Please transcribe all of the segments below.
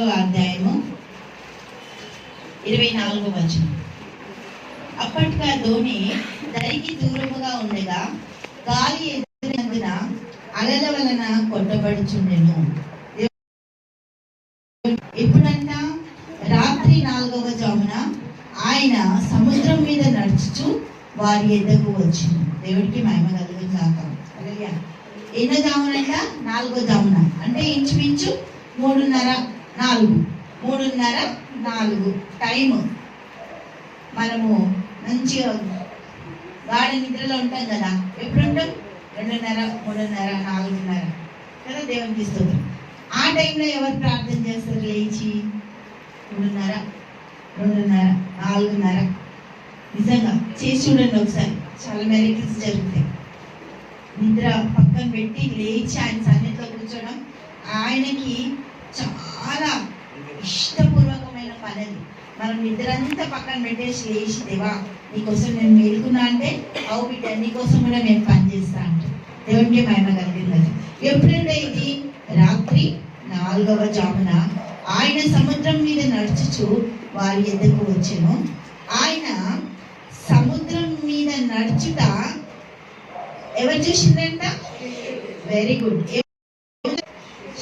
నాలుగవ అధ్యాయము ఇరవై నాలుగో వచనం. అప్పటిగా ధోని దరికి దూరముగా ఉండగా గాలి ఎదురైనందున అలల వలన కొట్టబడుచుండెను. ఎప్పుడంట? రాత్రి నాలుగవ జామున ఆయన సముద్రం మీద నడుచుచు వారి ఎద్దకు వచ్చింది దేవుడికి మహిమ కలుగుతుంది కాక ఎన్నో జామునంట? నాలుగో జామున. అంటే ఇంచుమించు మూడున్నర నాలుగు. మూడున్నర నాలుగు. టైము. మనము మంచిగా గాఢ నిద్రలో ఉంటాం కదా. ఎప్పుడు ఉంటాం? రెండున్నర మూడున్నర నాలుగున్నర. కదా దేవునికి ఇస్తుంది ఆ టైంలో ఎవరు ప్రార్థన చేస్తారు లేచి? మూడున్నర రెండున్నర నాలుగున్నర. నిజంగా చేసి చూడండి ఒకసారి. చాలా మెరికల్స్ జరుగుతాయి. నిద్ర పక్కన పెట్టి లేచి ఆయన సన్నిధిలో కూర్చోవడం ఆయనకి చాలా ఇష్టపూర్వకమైన పని అది మనం నిద్రంతా పక్కన పెట్టేసి లేచి దేవా నీకోసం నేను మేలుకున్నా అంటే అవు బిడ్డ నీకోసం కూడా నేను పని చేస్తా అంటే. దేవునికి మహిమ కలిగింది ఎప్పుడంటే ఇది రాత్రి నాలుగవ జామున ఆయన సముద్రం మీద నడుచుచు వారి ఎద్దకు వచ్చాను ఆయన సముద్రం మీద నడుచుట ఎవరు చూసిందంట వెరీ గుడ్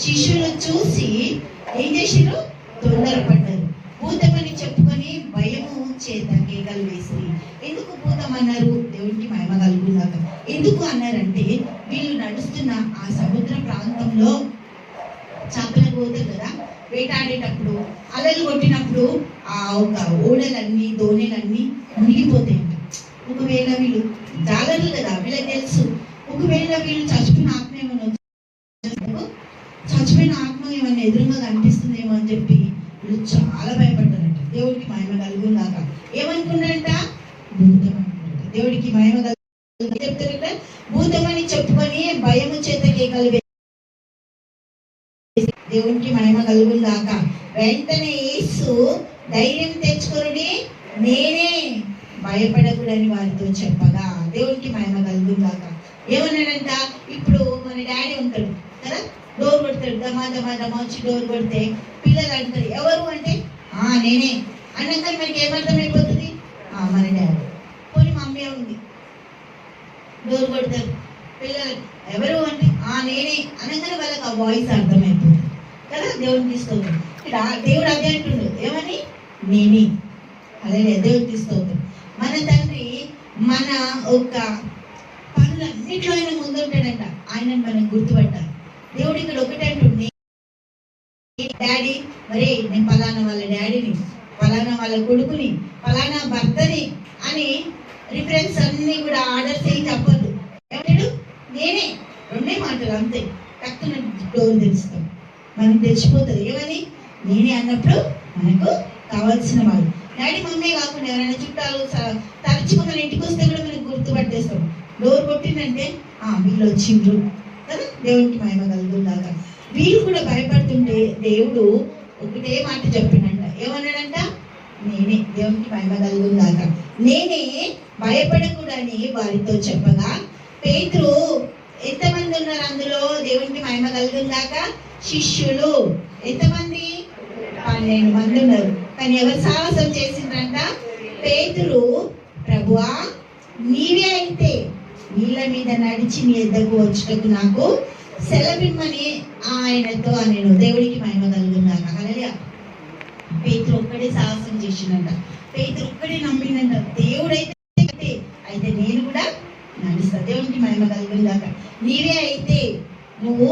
శిష్యులు చూసి చేసిరు తొందరపడ్డారు. భూతమని చెప్పుకొని భయము చేత కేకలు వేసి ఎందుకు భూతం అన్నారు? దేవునికి మహిమ కలుగున్నాక ఎందుకు అన్నారంటే వీళ్ళు నడుస్తున్న ఆ సముద్ర ప్రాంతంలో చేపల పోతారు కదా? వేటాడేటప్పుడు అలలు కొట్టినప్పుడు ఆ ఒక ఓడలన్నీ దోణెలన్నీ మునిగిపోతాయంట ఒకవేళ వీళ్ళు జాగ్రత్తలు కదా వీళ్ళకి తెలుసు ఒకవేళ వీళ్ళు చచ్చిపోయిన ఆత్మ ఏమైనా వచ్చేందుకు చచ్చిపోయిన ఆత్మ ఏమైనా ఎదురుగా కనిపిస్తుందేమో అని చెప్పి వీళ్ళు చాలా భయపడ్డారంట దేవుడికి మహిమ కలుగుందాక ఏమనుకున్నారంట భూతం దేవుడికి భయం చెప్తారంట భూతమని చెప్పుకొని భయము చేత కేకలు దేవునికి మహిమ కలుగుందాక వెంటనే యేసు ధైర్యం తెచ్చుకొని నేనే భయపడకూడని వారితో చెప్పగా. దేవునికి మహిమ కలుగుందాక ఏమన్నాడంట? ఇప్పుడు మన డాడీ ఉంటాడు కదా? డోర్ కొడతాడు. దమా దమా దమా వచ్చి డోర్ కొడితే పిల్లలు అంటారు. ఎవరు అంటే? ఆ నేనే. అన్నాక మనకి ఏమర్థమైపోతుంది? మరి మన డాడీ. పోనీ మమ్మీ ఉంది డోర్ కొడతారు. పిల్లలు ఎవరు అంటే ఆ నేనే అనగానే వాళ్ళకి ఆ వాయిస్ అర్థమైపోతుంది. కదా దేవుని తీసుకోవద్దు ఇక్కడ దేవుడు అదే అంటుండు. ఏమని? నేనే. అలాగే దేవుడు తీసుకోవద్దు మన తండ్రి మన ఒక పనులన్నిట్లో ఆయన ముందుంటాడంట. ఆయన మనం గుర్తుపట్టాలి. దేవుడు ఇక్కడ ఒకటే అంటుంది డాడీ మరే నేను పలానా వాళ్ళ డాడీని పలానా వాళ్ళ కొడుకుని పలానా భర్తని అని రిఫరెన్స్ అన్ని కూడా ఆర్డర్ చేయి చెప్పద్దు. ఏమంటాడు నేనే. రెండే మాటలు అంతే. టక్కున డోర్ తెరుస్తాం. మనం తెచ్చిపోతుంది. ఏమని? నేనే అన్నప్పుడు మనకు కావాల్సిన వాళ్ళు. డాడీ మమ్మీ కాకుండా ఎవరైనా చుట్టాలు తరచుగా మన ఇంటికి వస్తే కూడా మనకు గుర్తుపట్టేస్తాం. డోర్ కొట్టిందంటే ఆ వీళ్ళు వచ్చిండ్రు. కదా? దేవునికి మహిమ కలుగుందాక వీళ్ళు కూడా భయపడుతుంటే దేవుడు ఒకటే మాట చెప్పినండి ఏమన్నాడంట? నేనే దేవునికి మహిమ కలుగుందాక నేనే భయపడకూడని వారితో చెప్పగా పేతురు ఎంతమంది ఉన్నారు అందులో? దేవునికి మహిమ కలుగుందాక శిష్యులు. ఎంతమంది? పన్నెండు మంది ఉన్నారు. కానీ ఎవరు సాహసం చేసిండ్రంట? పేతురు ప్రభువా నీవే అయితే నీళ్ళ మీద నడిచి నీ ఎద్దకు వచ్చుటకు నాకు సెలవిమ్మని ఆయనతో నేను దేవుడికి మహిమ కలుగుందాక హల్లెలూయా. పేతులు ఒక్కడే సాహసం చేసిందంట. పేతులు ఒక్కడే నమ్మిందంట దేవుడైతే అయితే అయితే నేను కూడా నడుస్తా దేవునికి మహిమ కలుగుందాక నీవే అయితే నువ్వు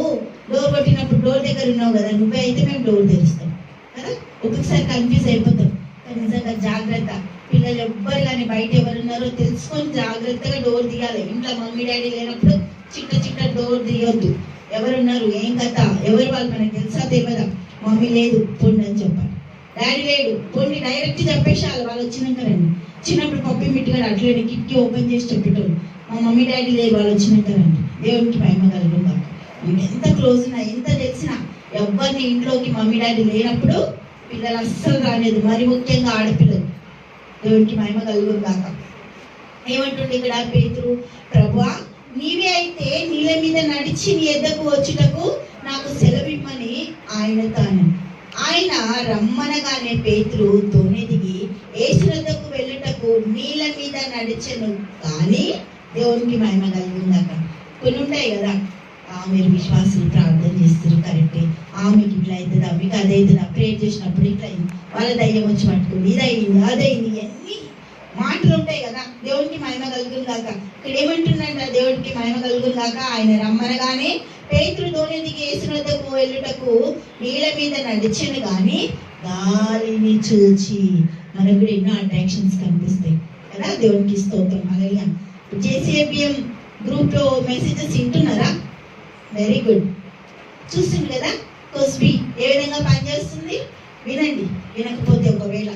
డోర్ కొట్టినప్పుడు డోర్ దగ్గర ఉన్నావు కదా నువ్వే అయితే మేము డోర్ తెరుస్తాం. కదా? ఒక్కొక్కసారి కన్ఫ్యూజ్ అయిపోతాం. కానీ నిజంగా జాగ్రత్త. పిల్లలు ఎవ్వరు కానీ బయట ఎవరు ఉన్నారో తెలుసుకొని జాగ్రత్తగా డోర్ తీయాలి ఇంట్లో మమ్మీ డాడీ లేనప్పుడు చిట్ట చిట్ట డోర్ తీయొద్దు ఎవరున్నారు? ఏం కథ? ఎవరు వాళ్ళు? మనకు తెలుసా? తెలియదా మమ్మీ లేదు. పొండి అని చెప్పాలి డాడీ లేడు. కొన్ని డైరెక్ట్ చెప్పేసాలి వాళ్ళు వచ్చినాక రండి చిన్నప్పుడు పప్పి మిట్టుగాడు అట్లనే కిటికీ ఓపెన్ చేసి చెప్పేటోళ్ళు మా మమ్మీ డాడీ లేదు వాళ్ళు వచ్చినాక రండి దేవునికి మహిమ కలుగుతాం మీకు ఎంత క్లోజ్ ఉన్నా ఎంత తెలిసినా ఎవరిని ఇంట్లోకి మమ్మీ డాడీ లేనప్పుడు పిల్లలు అస్సలు రాలేదు. మరి ముఖ్యంగా ఆడపిల్లలు. దేవునికి మహిమ కలుగుతాక ఏమంటుండే ఇక్కడ పేతురు? ప్రభువా నీవే అయితే నీళ్ళ మీద నడిచి నీ ఎద్దకు వచ్చుటకు నాకు సెలవిమ్మని ఆయన తాను రమ్మనగానే పేతురు దోణి దిగి ఏసునద్దకు వెళ్ళుటకు నీళ్ళ మీద నడిచెను. కానీ దేవునికి మహిమ కలిగిందాక కొన్ని ఉంటాయి కదా. ఆ మీరు విశ్వాసులు ప్రార్థన చేస్తారు కరెక్టే. ఆమెకి ఇట్లా అవుతుందా? మీకు అదైతుందా అవుతుందా? ప్రేర్ చేసినప్పుడు ఇట్లా అయింది. వాళ్ళ దయ్యం వచ్చి పట్టుకుంది. ఇది అయింది అదైంది అన్ని మాటలు ఉంటాయి కదా. దేవునికి మహిమ కలుగుందాక. ఇక్కడ ఏమంటున్నాడు దేవుడికి మహిమ కలుగుందాక. ఆయన రమ్మనగానే పేతులు దోణి దిగి వేసినద్దకు వెళ్ళుటకు నీళ్ళ మీద నడిచాను కానీ గాలిని చూచి మనకు కూడా ఎన్నో అట్రాక్షన్స్ కనిపిస్తాయి. కదా? దేవునికి స్తోత్రం. అలాగే జేసీఎబిఎం గ్రూప్లో మెసేజెస్ వింటున్నారా? వెరీ గుడ్ చూస్తుంది కదా? కోస్బి ఏ విధంగా పనిచేస్తుంది వినండి. వినకపోతే ఒకవేళ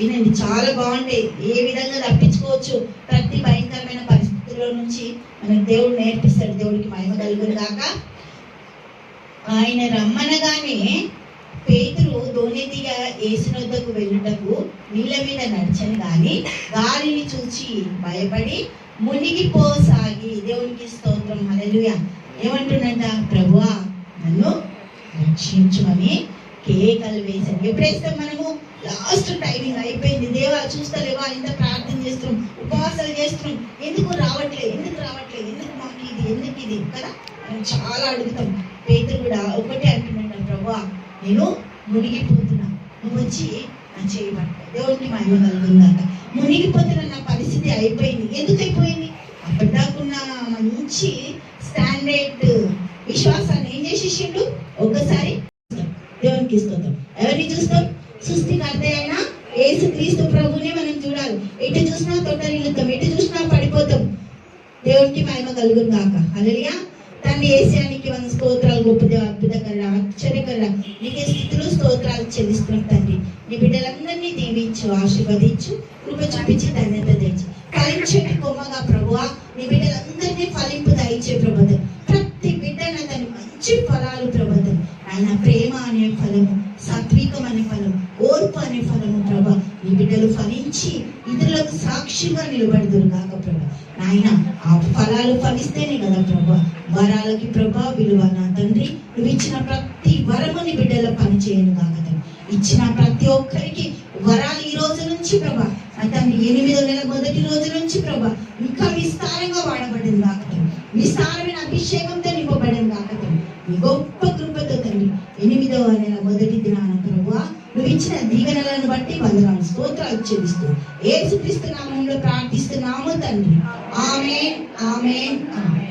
వినండి. చాలా బాగుంటాయి ఏ విధంగా తప్పించుకోవచ్చు ప్రతి భయంకరమైన పరిస్థితుల్లో నుంచి మనకు దేవుడు నేర్పిస్తాడు. దేవుడికి మహిమ కలుగురు కాక ఆయన రమ్మనగానే పేతురు దోణిదిగా ఏసునొద్దకు వెళ్ళుటకు నీళ్ళ మీద నడిచను గాని గాలిని చూచి భయపడి మునిగిపోసాగి దేవునికి స్తోత్రం హల్లెలూయా. ఏమంటుండంట ప్రభువా నన్ను రక్షించుమని కేకలు వేశాను. ఎప్పుడైతే మనము లాస్ట్ టైమింగ్ అయిపోయింది. దేవా చూస్తలేవా? ఇంత ప్రార్థన చేస్తున్నాం ఉపవాసాలు చేస్తున్నాం. ఎందుకు రావట్లేదు ఎందుకు రావట్లేదు ఎందుకు మాకు ఇది? ఎందుకు ఇది? కదా? మనం చాలా అడుగుతాం. పేతురు కూడా ఒకటే అంటున్నాడు ప్రభా నేను మునిగిపోతున్నా. నువ్వు వచ్చి నా చేయబట్ట దేవునికి మహిమ కలుగుందాక మునిగిపోతున్న నా పరిస్థితి అయిపోయింది. ఎందుకు అయిపోయింది? అప్పటిదాకున్న మంచి స్టాండర్డ్ విశ్వాసాన్ని ఏం చేసేసిండు? ఒక్కసారి దేవునికి ఇస్తాం ఎవరిని చూస్తాం? సృష్టికర్త అయినా ఏసు క్రీస్తు ప్రభునే మనం చూడాలి. ఎటు చూసినా తొట్టరిల్లుతాం ఎటు చూసినా పడిపోతాం. దేవునికి మహిమ కలుగును కాక అలలియా తండ్రి ఏసియానికి వంద స్తోత్రాలు గొప్పదేవ అద్భుతకర ఆశ్చర్యకర నీకే స్థితులు స్తోత్రాలు చెల్లిస్తున్నాం తండ్రి. నీ బిడ్డలందరినీ దీవించు ఆశీర్వదించు కృప చూపించి ధన్యత తెచ్చు. ఫలించటి కొమ్మగా ప్రభువా నీ బిడ్డలందరినీ ఫలింపు దయచే ప్రభుత్వం ప్రతి బిడ్డ దాని మంచి ఫలాలు ప్రభుత్వం ఆయన ప్రేమ అనే ఫలము సాత్వికం అనే ఫలం ఓర్పు అనే ఫలము ప్రభా నీ బిడ్డలు ఫలించి ఇతరులకు సాక్షిగా నిలబడదురు కాక ప్రభా నాయన ఆ ఫలాలు ఫలిస్తేనే కదా ప్రభా వరాలకి ప్రభా విలువ నా తండ్రి. నువ్వు ఇచ్చిన ప్రతి వరముని బిడ్డలో పనిచేయను కాక ఇచ్చిన ప్రతి ఒక్కరికి వరాలు ఈ రోజు నుంచి ప్రభా. నా తండ్రి ఎనిమిదో నెల మొదటి రోజు నుంచి ప్రభా ఇంకా విస్తారంగా వాడబడింది కాక విస్తారమైన అభిషేకంతో నింపబడింది కాక తండ్రి. నీ గొప్ప కృపతో తండ్రి ఎనిమిదవ నెల మొదటి దినాన ప్రభా నువ్వు ఇచ్చిన దీవెనలను బట్టి వందనాలు స్తోత్రాలు చెల్లిస్తూ ఏసుక్రీస్తు నామంలో ప్రార్థిస్తున్నాము తండ్రి. ఆమె ఆమె ఆమె